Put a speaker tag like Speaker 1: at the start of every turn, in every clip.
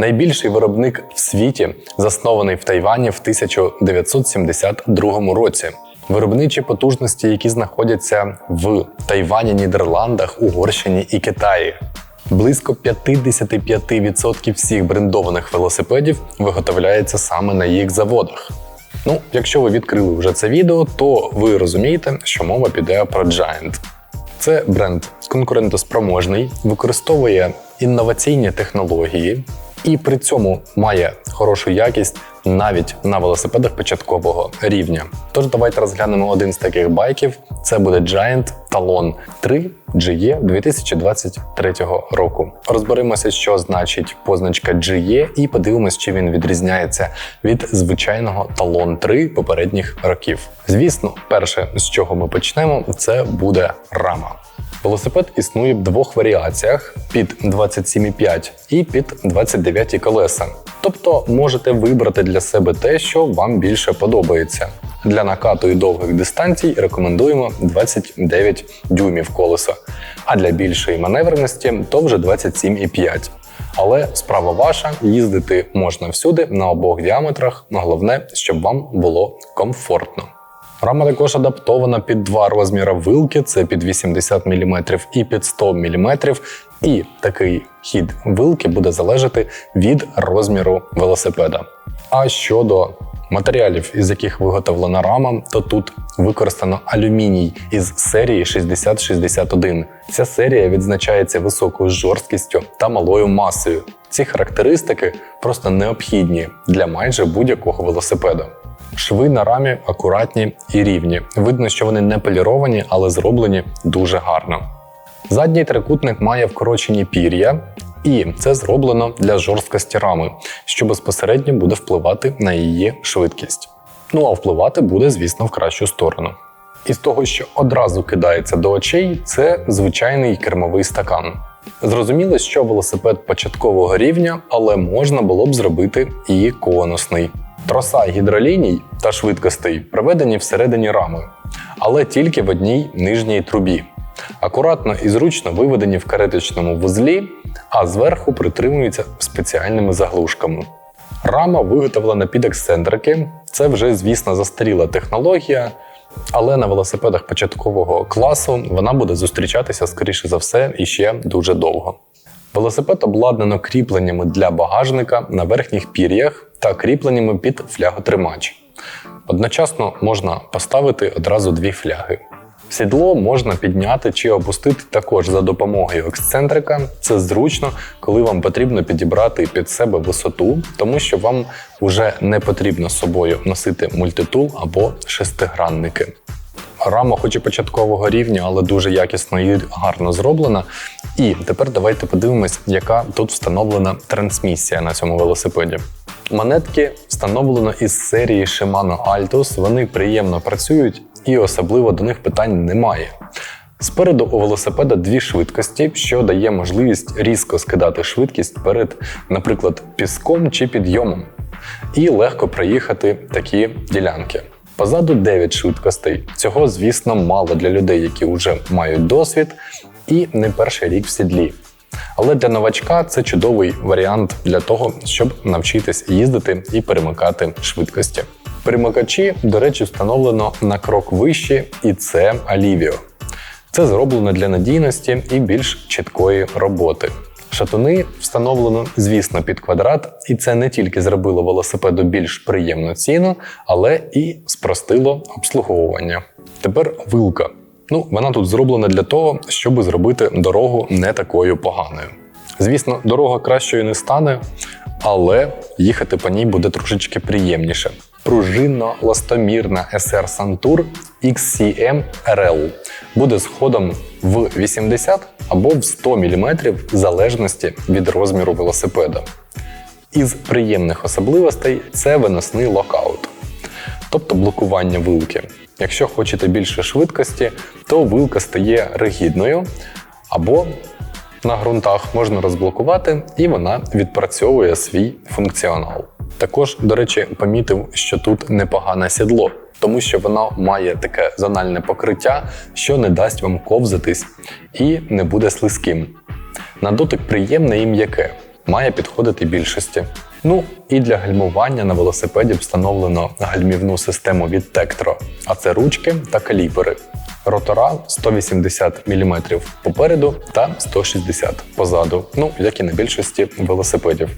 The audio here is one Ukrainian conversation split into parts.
Speaker 1: Найбільший виробник в світі, заснований в Тайвані в 1972 році. Виробничі потужності, які знаходяться в Тайвані, Нідерландах, Угорщині і Китаї. Близько 55% всіх брендованих велосипедів виготовляється саме на їх заводах. Ну, якщо ви відкрили вже це відео, то ви розумієте, що мова піде про Giant. Це бренд конкурентоспроможний, використовує інноваційні технології і при цьому має хорошу якість навіть на велосипедах початкового рівня. Тож давайте розглянемо один з таких байків. Це буде Giant Talon 3 GE 2023 року. Розберемося, що значить позначка GE, і подивимось, чи він відрізняється від звичайного Talon 3 попередніх років. Звісно, перше, з чого ми почнемо, це буде рама. Велосипед існує в двох варіаціях: під 27,5 і під 29 колеса. Тобто можете вибрати для себе те, що вам більше подобається. Для накату і довгих дистанцій рекомендуємо 29 дюймів колеса, а для більшої маневреності то вже 27,5. Але справа ваша, їздити можна всюди на обох діаметрах, головне, щоб вам було комфортно. Рама також адаптована під два розміри вилки: це під 80 мм і під 100 мм. І такий хід вилки буде залежати від розміру велосипеда. А щодо матеріалів, із яких виготовлена рама, то тут використано алюміній із серії 6061. Ця серія відзначається високою жорсткістю та малою масою. Ці характеристики просто необхідні для майже будь-якого велосипеда. Шви на рамі акуратні і рівні. Видно, що вони не поліровані, але зроблені дуже гарно. Задній трикутник має вкорочені пір'я, і це зроблено для жорсткості рами, що безпосередньо буде впливати на її швидкість. Ну а впливати буде, звісно, в кращу сторону. Із того, що одразу кидається до очей, це звичайний кермовий стакан. Зрозуміло, що велосипед початкового рівня, але можна було б зробити і конусний. Троса гідроліній та швидкостей проведені всередині рами, але тільки в одній нижній трубі. Акуратно і зручно виведені в кареточному вузлі, а зверху притримуються спеціальними заглушками. Рама виготовлена під ексцентрики. Це вже, звісно, застаріла технологія, але на велосипедах початкового класу вона буде зустрічатися, скоріше за все, іще дуже довго. Велосипед обладнано кріпленнями для багажника на верхніх пір'ях та кріпленнями під фляготримач. Одночасно можна поставити одразу дві фляги. Сідло можна підняти чи опустити також за допомогою ексцентрика. Це зручно, коли вам потрібно підібрати під себе висоту, тому що вам вже не потрібно з собою носити мультитул або шестигранники. Рама, хоч і початкового рівня, але дуже якісно і гарно зроблена. І тепер давайте подивимось, яка тут встановлена трансмісія на цьому велосипеді. Монетки встановлено із серії Shimano Altus, вони приємно працюють і особливо до них питань немає. Спереду у велосипеда дві швидкості, що дає можливість різко скидати швидкість перед, наприклад, піском чи підйомом, і легко проїхати такі ділянки. Позаду 9 швидкостей. Цього, звісно, мало для людей, які вже мають досвід і не перший рік в сідлі. Але для новачка це чудовий варіант для того, щоб навчитись їздити і перемикати швидкості. Перемикачі, до речі, встановлено на крок вище, і це Alivio. Це зроблено для надійності і більш чіткої роботи. Шатуни встановлено, звісно, під квадрат, і це не тільки зробило велосипеду більш приємну ціну, але і спростило обслуговування. Тепер вилка. Ну, вона тут зроблена для того, щоб зробити дорогу не такою поганою. Звісно, дорога кращою не стане, але їхати по ній буде трошечки приємніше. Пружинно-ластомірна SR Santur XCM RL буде з ходом в 80 або в 100 мм в залежності від розміру велосипеда. Із приємних особливостей це виносний локаут, тобто блокування вилки. Якщо хочете більше швидкості, то вилка стає ригідною, або на ґрунтах можна розблокувати, і вона відпрацьовує свій функціонал. Також, до речі, помітив, що тут непогане сідло, тому що воно має таке зональне покриття, що не дасть вам ковзатись і не буде слизьким. На дотик приємне і м'яке. Має підходити більшості. Ну і для гальмування на велосипеді встановлено гальмівну систему від Tektro, а це ручки та каліпери. Ротора 180 мм попереду та 160 позаду, ну як і на більшості велосипедів.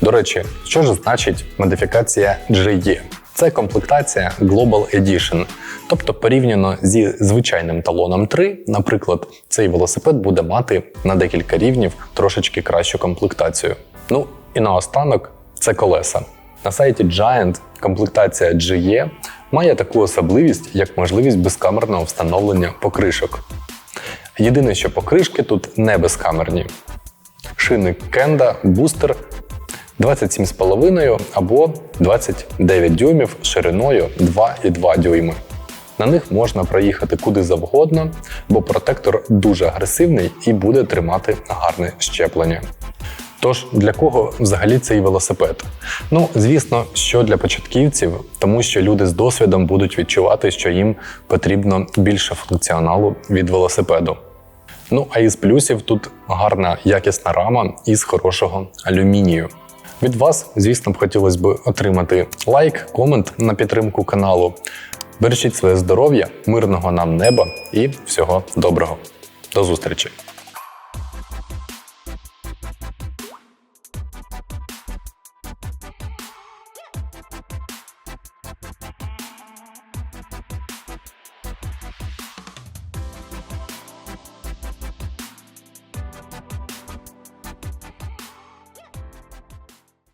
Speaker 1: До речі, що ж значить модифікація GE? Це комплектація Global Edition. Тобто, порівняно зі звичайним талоном 3, наприклад, цей велосипед буде мати на декілька рівнів трошечки кращу комплектацію. Ну і наостанок це колеса. На сайті Giant комплектація GE має таку особливість, як можливість безкамерного встановлення покришок. Єдине, що покришки тут не безкамерні. Шини Kenda Booster 27,5 або 29 дюймів шириною 2,2 дюйми. На них можна проїхати куди завгодно, бо протектор дуже агресивний і буде тримати гарне щеплення. Тож для кого взагалі цей велосипед? Ну, звісно, що для початківців, тому що люди з досвідом будуть відчувати, що їм потрібно більше функціоналу від велосипеду. Ну а із плюсів тут гарна якісна рама із хорошого алюмінію. Від вас, звісно, б хотілося б отримати лайк, комент на підтримку каналу. Бережіть своє здоров'я, мирного нам неба і всього доброго. До зустрічі!